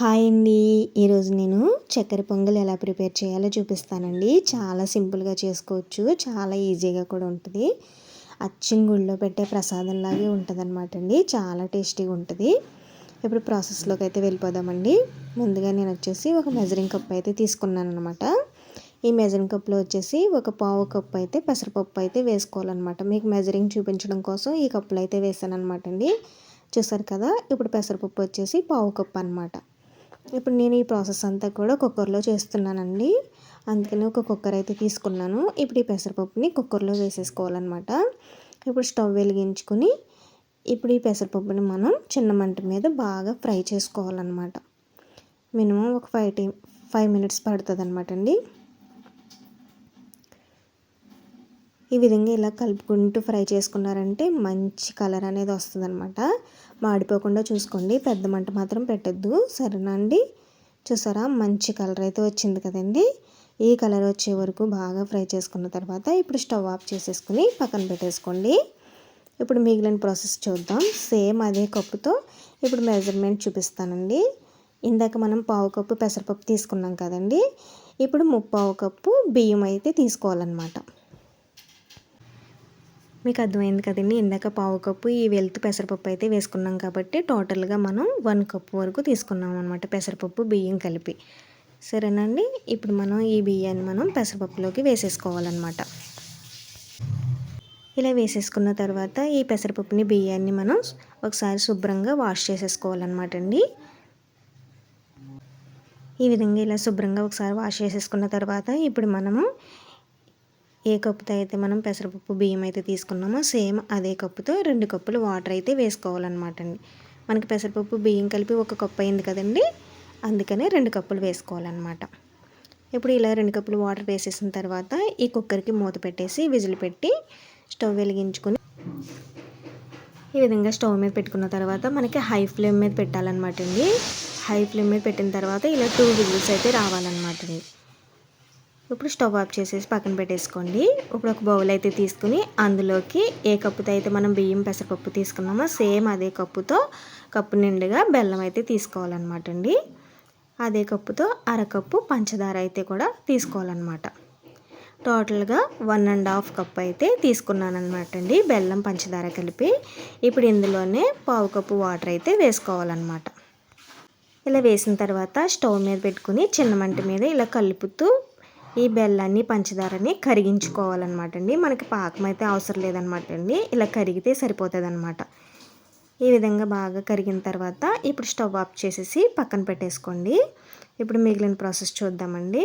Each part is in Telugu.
హాయ్ అండి. ఈరోజు నేను చక్కెర పొంగల్ ఎలా ప్రిపేర్ చేయాలో చూపిస్తానండి. చాలా సింపుల్గా చేసుకోవచ్చు. చాలా ఈజీగా కూడా ఉంటుంది. అచ్చం గుళ్ళో పెట్టే ప్రసాదంలాగే ఉంటుంది అనమాట అండి. చాలా టేస్టీగా ఉంటుంది. ఇప్పుడు ప్రాసెస్లోకి అయితే వెళ్ళిపోదామండి. ముందుగా నేను వచ్చేసి ఒక మెజరింగ్ కప్ అయితే తీసుకున్నాను అనమాట ఈ మెజరింగ్ కప్లో వచ్చేసి ఒక పావు కప్పు అయితే పెసరపప్పు అయితే వేసుకోవాలన్నమాట. మీకు మెజరింగ్ చూపించడం కోసం ఈ కప్పులో అయితే వేసాను అనమాట అండి. చూసారు కదా? ఇప్పుడు పెసరపప్పు వచ్చేసి పావు కప్పు అనమాట ఇప్పుడు నేను ఈ ప్రాసెస్ అంతా కూడా కుక్కర్లో చేస్తున్నానండి. అందుకని ఒక కుక్కర్ అయితే తీసుకున్నాను. ఇప్పుడు ఈ పెసరపప్పుని కుక్కర్లో వేసేసుకోవాలన్నమాట. ఇప్పుడు స్టవ్ వెలిగించుకుని ఇప్పుడు ఈ పెసరపప్పుని మనం చిన్న మంట మీద బాగా ఫ్రై చేసుకోవాలన్నమాట. మినిమం ఒక ఫైవ్ టీ ఫైవ్ మినిట్స్ పడుతుంది అనమాట అండి. ఈ విధంగా ఇలా కలుపుకుంటూ ఫ్రై చేసుకున్నారంటే మంచి కలర్ అనేది వస్తుంది అనమాట మాడిపోకుండా చూసుకోండి. పెద్ద మంట మాత్రం పెట్టద్దు. సరేనా అండి? చూసారా? మంచి కలర్ అయితే వచ్చింది కదండి. ఈ కలర్ వచ్చే వరకు బాగా ఫ్రై చేసుకున్న తర్వాత ఇప్పుడు స్టవ్ ఆఫ్ చేసేసుకుని పక్కన పెట్టేసుకోండి. ఇప్పుడు మిగిలిన ప్రాసెస్ చూద్దాం. సేమ్ అదే కప్పుతో ఇప్పుడు మెజర్మెంట్ చూపిస్తానండి. ఇందాక మనం పావు కప్పు పెసరపప్పు తీసుకున్నాం కదండి. ఇప్పుడు ముప్పావు కప్పు బియ్యం అయితే తీసుకోవాలన్నమాట. మీకు అర్థమైంది కదండి. ఇందాక పావు కప్పు ఈ వెల్త్ పెసరపప్పు అయితే వేసుకున్నాం కాబట్టి టోటల్గా మనం వన్ కప్పు వరకు తీసుకున్నాం అనమాట పెసరపప్పు బియ్యం కలిపి. సరేనండి ఇప్పుడు మనం ఈ బియ్యాన్ని మనం పెసరపప్పులోకి వేసేసుకోవాలన్నమాట. ఇలా వేసేసుకున్న తర్వాత ఈ పెసరపప్పుని బియ్యాన్ని మనం ఒకసారి శుభ్రంగా వాష్ చేసేసుకోవాలన్నమాట అండి. ఈ విధంగా ఇలా శుభ్రంగా ఒకసారి వాష్ చేసేసుకున్న తర్వాత ఇప్పుడు మనము ఏ కప్పుతో అయితే మనం పెసరపప్పు బియ్యం అయితే తీసుకున్నామో సేమ్ అదే కప్పుతో రెండు కప్పులు వాటర్ అయితే వేసుకోవాలన్నమాట అండి. మనకి పెసరపప్పు బియ్యం కలిపి ఒక కప్పు అయింది కదండి? అందుకనే రెండు కప్పులు వేసుకోవాలన్నమాట. ఇప్పుడు ఇలా రెండు కప్పులు వాటర్ వేసేసిన తర్వాత ఈ కుక్కర్కి మూత పెట్టేసి విజిల్ పెట్టి స్టవ్ వెలిగించుకొని ఈ విధంగా స్టవ్ మీద పెట్టుకున్న తర్వాత మనకి హై ఫ్లేమ్ మీద పెట్టాలన్నమాట అండి. హై ఫ్లేమ్ మీద పెట్టిన తర్వాత ఇలా టూ విజిల్స్ అయితే రావాలన్నమాట అండి. ఇప్పుడు స్టవ్ ఆఫ్ చేసేసి పక్కన పెట్టేసుకోండి. ఇప్పుడు ఒక బౌల్ అయితే తీసుకుని అందులోకి ఏ కప్పుతో అయితే మనం బియ్యం పెసరపప్పు తీసుకున్నామో సేమ్ అదే కప్పుతో కప్పు నిండుగా బెల్లం అయితే తీసుకోవాలన్నమాట అండి. అదే కప్పుతో అరకప్పు పంచదార అయితే కూడా తీసుకోవాలన్నమాట. టోటల్గా వన్ అండ్ హాఫ్ కప్ అయితే తీసుకున్నాను అనమాట అండి బెల్లం పంచదార కలిపి. ఇప్పుడు ఇందులోనే పావు కప్పు వాటర్ అయితే వేసుకోవాలన్నమాట. ఇలా వేసిన తర్వాత స్టవ్ మీద పెట్టుకుని చిన్న మంట మీద ఇలా కలుపుతూ ఈ బెల్లాన్ని పంచదారని కరిగించుకోవాలన్నమాట అండి. మనకి పాకం అయితే అవసరం లేదనమాట అండి. ఇలా కరిగితే సరిపోతుంది అనమాట ఈ విధంగా బాగా కరిగిన తర్వాత ఇప్పుడు స్టవ్ ఆఫ్ చేసేసి పక్కన పెట్టేసుకోండి. ఇప్పుడు మిగిలిన ప్రాసెస్ చూద్దామండి.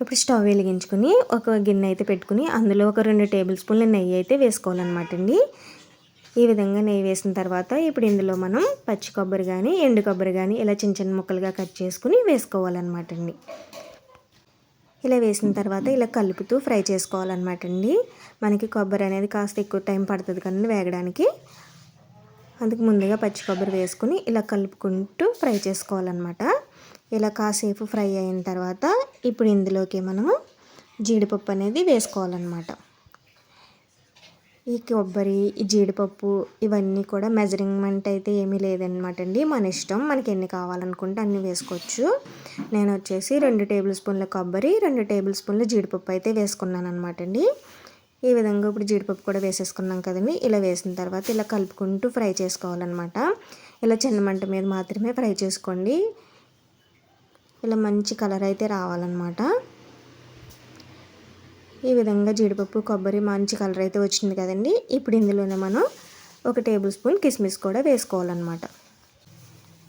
ఇప్పుడు స్టవ్ వెలిగించుకుని ఒక గిన్నె అయితే పెట్టుకుని అందులో ఒక రెండు టేబుల్ స్పూన్ల నెయ్యి అయితే వేసుకోవాలన్నమాట అండి. ఈ విధంగా నెయ్యి వేసిన తర్వాత ఇప్పుడు ఇందులో మనం పచ్చి కొబ్బరి కానీ ఎండు కొబ్బరి కానీ ఇలా చిన్న చిన్న ముక్కలుగా కట్ చేసుకుని వేసుకోవాలన్నమాట అండి. ఇలా వేసిన తర్వాత ఇలా కలుపుతూ ఫ్రై చేసుకోవాలన్నమాట అండి. మనకి కొబ్బరి అనేది కాస్త ఎక్కువ టైం పడుతుంది కానీ వేగడానికి. అందుకు ముందుగా పచ్చి కొబ్బరి వేసుకుని ఇలా కలుపుకుంటూ ఫ్రై చేసుకోవాలన్నమాట. ఇలా కాసేపు ఫ్రై అయిన తర్వాత ఇప్పుడు ఇందులోకి మనము జీడిపప్పు అనేది వేసుకోవాలన్నమాట. ఈ కొబ్బరి ఈ జీడిపప్పు ఇవన్నీ కూడా మెజరింగ్మెంట్ అయితే ఏమీ లేదనమాట అండి. మన ఇష్టం. మనకి ఎన్ని కావాలనుకుంటే అన్నీ వేసుకోవచ్చు. నేను వచ్చేసి రెండు టేబుల్ స్పూన్ల కొబ్బరి రెండు టేబుల్ స్పూన్ల జీడిపప్పు అయితే వేసుకున్నాను అనమాట అండి. ఈ విధంగా ఇప్పుడు జీడిపప్పు కూడా వేసేసుకున్నాం కదండి. ఇలా వేసిన తర్వాత ఇలా కలుపుకుంటూ ఫ్రై చేసుకోవాలన్నమాట. ఇలా చిన్న మంట మీద మాత్రమే ఫ్రై చేసుకోండి. ఇలా మంచి కలర్ అయితే రావాలన్నమాట. ఈ విధంగా జీడిపప్పు కొబ్బరి మంచి కలర్ అయితే వచ్చింది కదండి. ఇప్పుడు ఇందులోనే మనం ఒక టేబుల్ స్పూన్ కిస్మిస్ కూడా వేసుకోవాలన్నమాట.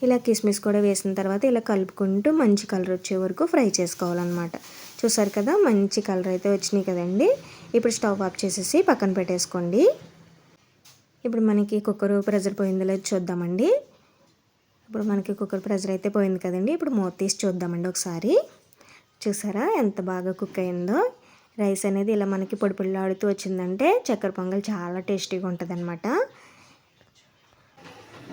ఇలా కిస్మిస్ కూడా వేసిన తర్వాత ఇలా కలుపుకుంటూ మంచి కలర్ వచ్చే వరకు ఫ్రై చేసుకోవాలన్నమాట. చూసారు కదా మంచి కలర్ అయితే వచ్చినాయి కదండి. ఇప్పుడు స్టవ్ ఆఫ్ చేసేసి పక్కన పెట్టేసుకోండి. ఇప్పుడు మనకి కుక్కర్ ప్రెజర్ పోయిందో లేదో చూద్దామండి. ఇప్పుడు మనకి కుక్కర్ ప్రెజర్ అయితే పోయింది కదండి. ఇప్పుడు మూత తీసి చూద్దామండి ఒకసారి. చూసారా ఎంత బాగా కుక్ అయిందో. రైస్ అనేది ఇలా మనకి పొడి పొడిలాడుతూ వచ్చిందంటే చక్కెర పొంగల్ చాలా టేస్టీగా ఉంటుందన్నమాట.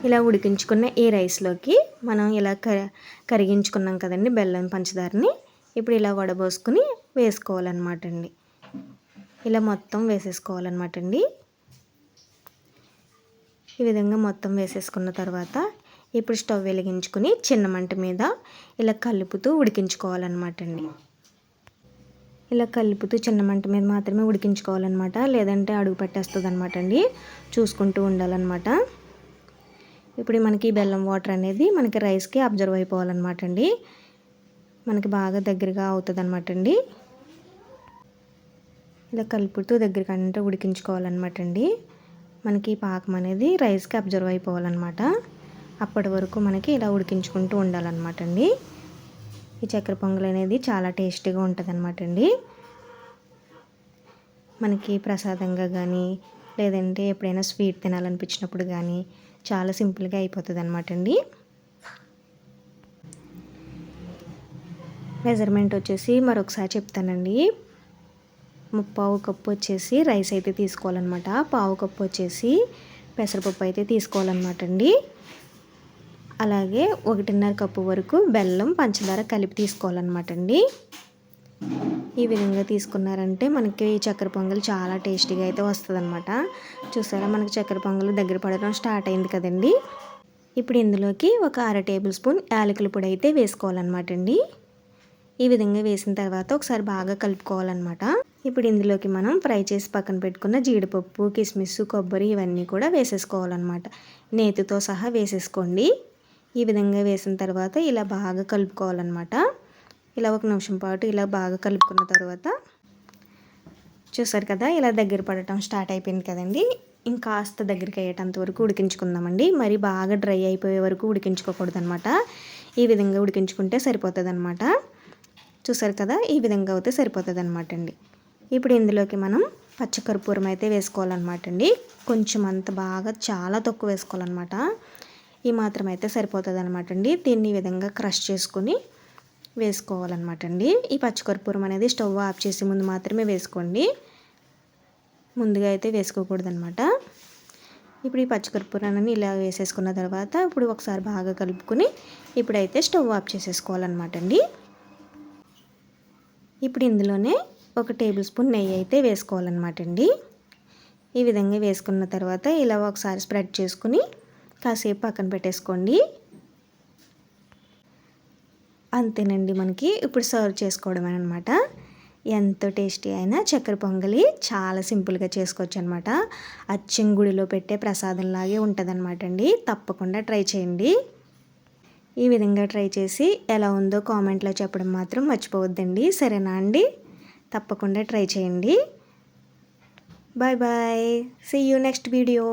ఇలా ఉడికించుకున్న ఈ రైస్లోకి మనం ఇలా కరిగించుకున్నాం కదండి బెల్లం పంచదారని. ఇప్పుడు ఇలా వడబోసుకుని వేసుకోవాలన్నమాట అండి. ఇలా మొత్తం వేసేసుకోవాలన్నమాట అండి. ఈ విధంగా మొత్తం వేసేసుకున్న తర్వాత ఇప్పుడు స్టవ్ వెలిగించుకుని చిన్న మంట మీద ఇలా కలుపుతూ ఉడికించుకోవాలన్నమాట అండి. ఇలా కలుపుతూ చిన్న మంట మీద మాత్రమే ఉడికించుకోవాలన్నమాట. లేదంటే అడుగు పెట్టేస్తుంది అనమాట అండి. చూసుకుంటూ ఉండాలన్నమాట. ఇప్పుడు మనకి బెల్లం వాటర్ అనేది మనకి రైస్కి అబ్జర్వ్ అయిపోవాలన్నమాట అండి. మనకి బాగా దగ్గరగా అవుతుంది అనమాట అండి. ఇలా కలుపుతూ దగ్గరికి అంటే ఉడికించుకోవాలన్నమాట అండి. మనకి పాకం అనేది రైస్కి అబ్జర్వ్ అయిపోవాలన్నమాట. అప్పటి వరకు మనకి ఇలా ఉడికించుకుంటూ ఉండాలన్నమాట అండి. ఈ చక్కెర పొంగల్ అనేది చాలా టేస్టీగా ఉంటుంది అనమాట అండి. మనకి ప్రసాదంగా కానీ లేదంటే ఎప్పుడైనా స్వీట్ తినాలనిపించినప్పుడు కానీ చాలా సింపుల్గా అయిపోతుంది అనమాట అండి. మెజర్మెంట్ వచ్చేసి మరొకసారి చెప్తానండి. ముప్పావు కప్పు వచ్చేసి రైస్ అయితే తీసుకోవాలన్నమాట. పావు కప్పు వచ్చేసి పెసరపప్పు అయితే తీసుకోవాలన్నమాట అండి. అలాగే ఒకటిన్నర కప్పు వరకు బెల్లం పంచదార కలిపి తీసుకోవాలన్నమాట అండి ఈ విధంగా తీసుకున్నారంటే మనకి చక్కెర పొంగల్ చాలా టేస్టీగా అయితే వస్తుంది అనమాట చూసారా మనకి చక్కెర పొంగల్ దగ్గర పడడం స్టార్ట్ అయింది కదండి. ఇప్పుడు ఇందులోకి ఒక అర టేబుల్ స్పూన్ యాలకుల పొడి అయితే వేసుకోవాలన్నమాట అండి ఈ విధంగా వేసిన తర్వాత ఒకసారి బాగా కలుపుకోవాలన్నమాట. ఇప్పుడు ఇందులోకి మనం ఫ్రై చేసి పక్కన పెట్టుకున్న జీడిపప్పు కిస్మిస్ కొబ్బరి ఇవన్నీ కూడా వేసేసుకోవాలన్నమాట. నేతితో సహా వేసేసుకోండి. ఈ విధంగా వేసిన తర్వాత ఇలా బాగా కలుపుకోవాలన్నమాట. ఇలా ఒక నిమిషం పాటు ఇలా బాగా కలుపుకున్న తర్వాత చూసారు కదా ఇలా దగ్గర పడటం స్టార్ట్ అయిపోయింది కదండి. ఇంకాస్త దగ్గరికి అయ్యేటంత వరకు ఉడికించుకుందామండి. మరి బాగా డ్రై అయిపోయే వరకు ఉడికించుకోకూడదు అనమాట ఈ విధంగా ఉడికించుకుంటే సరిపోతుంది అనమాట చూసారు కదా ఈ విధంగా అయితే సరిపోతుంది అనమాట అండి. ఇప్పుడు ఇందులోకి మనం పచ్చకర్పూరం అయితే వేసుకోవాలన్నమాట అండి. కొంచెం అంత బాగా చాలా తక్కువ వేసుకోవాలన్నమాట. ఈ మాత్రం అయితే సరిపోతుంది అనమాట అండి దీన్ని ఈ విధంగా క్రష్ చేసుకొని వేసుకోవాలన్నమాట అండి ఈ పచ్చికర్పూరం అనేది స్టవ్ ఆఫ్ చేసే ముందు మాత్రమే వేసుకోండి. ముందుగా అయితే వేసుకోకూడదు అనమాట ఇప్పుడు ఈ పచ్చికర్పూరాన్ని ఇలా వేసేసుకున్న తర్వాత ఇప్పుడు ఒకసారి బాగా కలుపుకొని ఇప్పుడైతే స్టవ్ ఆఫ్ చేసేసుకోవాలన్నమాట అండి ఇప్పుడు ఇందులోనే ఒక టేబుల్ స్పూన్ నెయ్యి అయితే వేసుకోవాలన్నమాట అండి ఈ విధంగా వేసుకున్న తర్వాత ఇలా ఒకసారి స్ప్రెడ్ చేసుకుని కాసేపు పక్కన పెట్టేసుకోండి. అంతేనండి మనకి ఇప్పుడు సర్వ్ చేసుకోవడమే అనమాట ఎంతో టేస్టీ అయినా చక్కెర పొంగలి చాలా సింపుల్గా చేసుకోవచ్చు అనమాట అచ్చం గుడిలో పెట్టే ప్రసాదంలాగే ఉంటుంది అనమాట అండి. తప్పకుండా ట్రై చేయండి. ఈ విధంగా ట్రై చేసి ఎలా ఉందో కామెంట్లో చెప్పడం మాత్రం మర్చిపోవద్దండి. సరేనా అండి? తప్పకుండా ట్రై చేయండి. Bye bye. See you next video